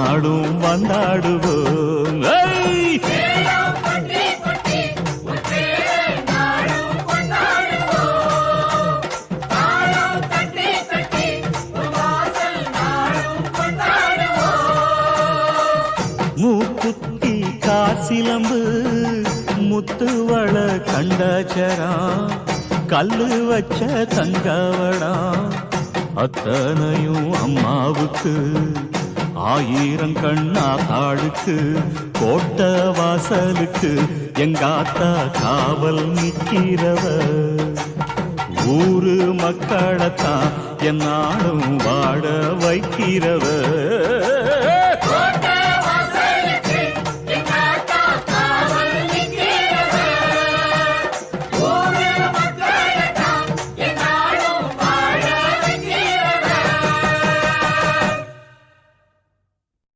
ஆடும் வந்தாடுவோம். மூக்குத்தி காசிலம்பு முத்துவள கண்டச்சரா கல்லு வச்ச தங்கவடா அத்தனையும் அம்மாவுக்கு. ஆயிரம் கண்ணா தாளுக்கு கோட்ட வாசலுக்கு எங்காத்தா காவல் நிற்கிறவ. ஊரு மக்களைத்தான் என்னாலும் வாழ வைக்கிறவர்